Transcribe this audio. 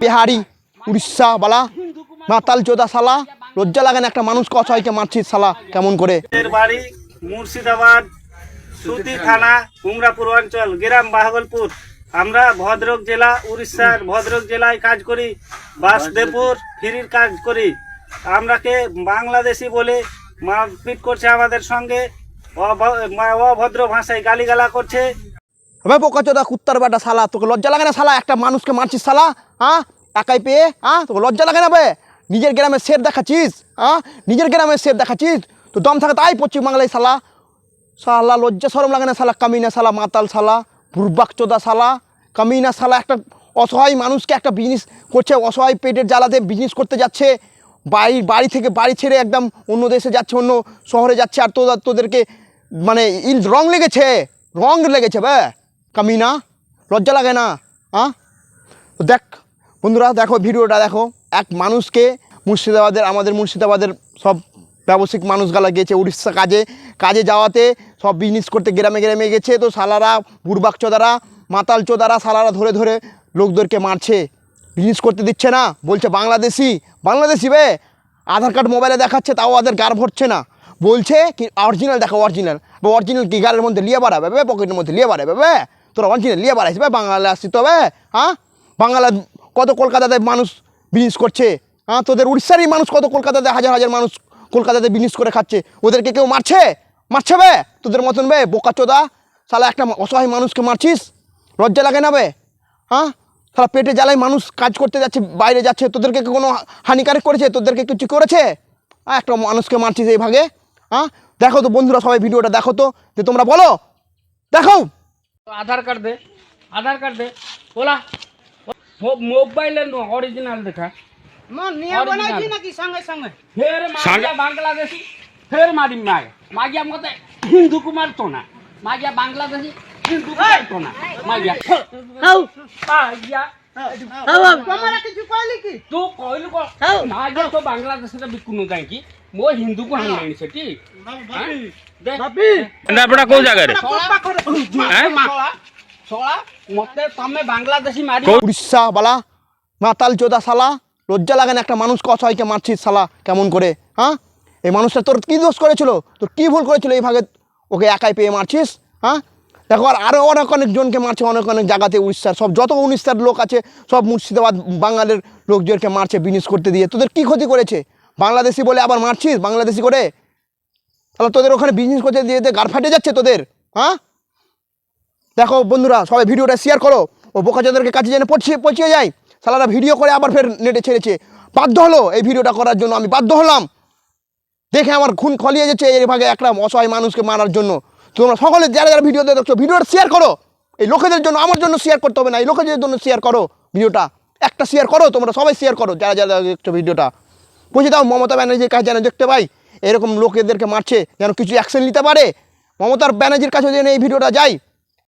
বিহারি উড়িষ্যা বালা মাতাল চোদা সালা লজ্জা লাগে না একটা মানুষ অসহায়কে মারছিস সালা কেমন করে? এর বাড়ি মুর্শিদাবাদ সুতি থানা কুমড়া পূর্বাঞ্চল গ্রাম বাহাবলপুর আমরা ভদ্রক জেলা উড়িষ্যার ভদ্রক জেলায় কাজ করি বাসদেবপুর ফিরির কাজ করি। আমরাকে বাংলাদেশি বলে মারপিট করছে আমাদের সঙ্গে অভদ্র ভাষায় গালিগালা করছে। হবে বোকা চোদা কুত্তার বেটা সালা তোকে লজ্জা লাগে না সালা একটা মানুষকে মারছিস সালা হ্যাঁ? একাই পেয়ে হ্যাঁ? তোকে লজ্জা লাগে না বে? নিজের গ্রামে শের দেখাচ্ছিস হ্যাঁ? নিজের গ্রামে শের দেখাচ্ছিস? তো দম থাকে তাই পশ্চিম বাংলায় সালা সালা লজ্জা সরম লাগে না সালা কামিনা সালা মাতাল সালা বুরবাক চোদা সালা কামিনা সালা একটা অসহায় মানুষকে একটা বিজনেস করছে, অসহায় পেটের জ্বালাতে বিজনেস করতে যাচ্ছে। বাড়ি বাড়ি থেকে বাড়ি ছেড়ে একদম অন্য দেশে যাচ্ছে, অন্য শহরে যাচ্ছে, আর তোদের তোদেরকে মানে ইল রং লেগেছে রং লেগেছে বে, কামিনা। লজ্জা লাগে না হ্যাঁ? দেখ বন্ধুরা, দেখো ভিডিওটা, দেখো। এক মানুষকে মুর্শিদাবাদের, আমাদের মুর্শিদাবাদের সব ব্যবসায়িক মানুষগুলা গেছে উড়িষ্যা কাজে। কাজে যাওয়াতে সব বিজনেস করতে গ্রামে গ্রামে গেছে। তো সালারা বুড়বাক চোদারা, মাতাল চোদারা সালারা ধরে ধরে লোকদেরকে মারছে। বিজনেস করতে দিচ্ছে না। বলছে, বাংলাদেশি বাংলাদেশি বে। আধার কার্ড মোবাইলে দেখাচ্ছে, তাও ওদের গার ভরছে না। বলছে কি অরিজিনাল দেখো অরিজিনাল বা অরিজিনাল কি গালের মধ্যে লিয়ে বাড়াবে বে পকেটের মধ্যে লিয়ে বাড়াবে বে? তোরা অরিজিনাল লিয়ে বাড়াইস বে বাংলায় আসছি তবে হ্যাঁ? বাংলা কত কলকাতাতে মানুষ বিজনেস করছে? হ্যাঁ তোদের উড়িষ্যারই মানুষ কত কলকাতাতে, হাজার হাজার মানুষ কলকাতাতে বিজনেস করে খাচ্ছে? ওদেরকে কেউ মারছে? মারছে বে? তোদের মতন বে? বোকা চোদা? শালা একটা অসহায় মানুষকে মারছিস? লজ্জা লাগে না বে? হ্যাঁ? শালা পেটে জ্বালায় মানুষ কাজ করতে যাচ্ছে, বাইরে যাচ্ছে, তোদেরকে কোনো হানিকারক করেছে? তোদেরকে কিছু করেছে? হ্যাঁ একটা মানুষকে মারছিস এই ভাগে? হ্যাঁ? দেখো তো বন্ধুরা সবাই ভিডিওটা দেখো তো, যে তোমরা বলো। দেখো আধার কার্ড দে, আধার কার্ড দে, ওলা। মোবাইলে অরিজিনাল দেখা বানাইছি নাকি সঙ্গে সঙ্গে ফের মাগিয়া বাংলাদেশি ফের মারি মায় মাগিয়া মতে হিন্দু কুমার তো না মাগিয়া বাংলাদেশি হিন্দু কুমার তো না মাগিয়া মাগিয়া তোমার কিছু কইলি কি তু কইলু ক মাগিয়া তো বাংলাদেশে বিকুনু কাইকি ମୋ ହିନ୍ଦୁକୁ ହାଣିଲେଣି ସେଠି କେନ୍ଦ୍ରାପଡ଼ା କୋଉ ଜାଗାରେ সলা বালা, মাতাল চোদা শালা, লজ্জা লাগে না একটা মানুষ কসাইকে মারছিস শালা, কেমন করে হ্যাঁ? এই মানুষটা তোর কী দোষ করেছিল? তোর কী ভুল করেছিল এইভাবে ওকে একাই পেয়ে মারছিস হ্যাঁ? দেখো আরও অনেক অনেক জনকে মারছে, অনেক অনেক জায়গাতে উড়িষ্যার। সব যত উড়িষ্যার লোক আছে, সব মুর্শিদাবাদ, বাঙালের লোকজনকে মারছে বিনিস করতে দিয়ে। তোদের কী ক্ষতি করেছে? বাংলাদেশি বলে আবার মারছিস? বাংলাদেশি করে? তাহলে তোদের ওখানে বিজনেস করতে দিয়ে গার ফাটে যাচ্ছে তোদের হ্যাঁ? দেখো বন্ধুরা, সবাই ভিডিওটা শেয়ার করো। ও বোকাচাদেরকে কাছে যেন পৌঁছে পৌঁছে যায়। সালারা ভিডিও করে আবার ফের নেটে ছেড়েছে। বাধ্য হলো এই ভিডিওটা করার জন্য আমি বাধ্য হলাম। দেখে আমার খুন খলিয়ে যাচ্ছে এই ভাগে একটা অসহায় মানুষকে মারার জন্য। তোমরা সকলে যারা যারা ভিডিওতে দেখছ, ভিডিওটা শেয়ার করো। এই লোকেদের জন্য, আমার জন্য শেয়ার করতে হবে না, এই লোকেদের জন্য শেয়ার করো ভিডিওটা। একটা শেয়ার করো, তোমরা সবাই শেয়ার করো, যারা যারা দেখছ ভিডিওটা। বুঝে দাও, মমতা ব্যানার্জির কাছে যেন দেখতে পাই, এরকম লোকেদেরকে মারছে, যেন কিছু অ্যাকশন নিতে পারে। মমতার ব্যানার্জির কাছে যেন এই ভিডিওটা যায়।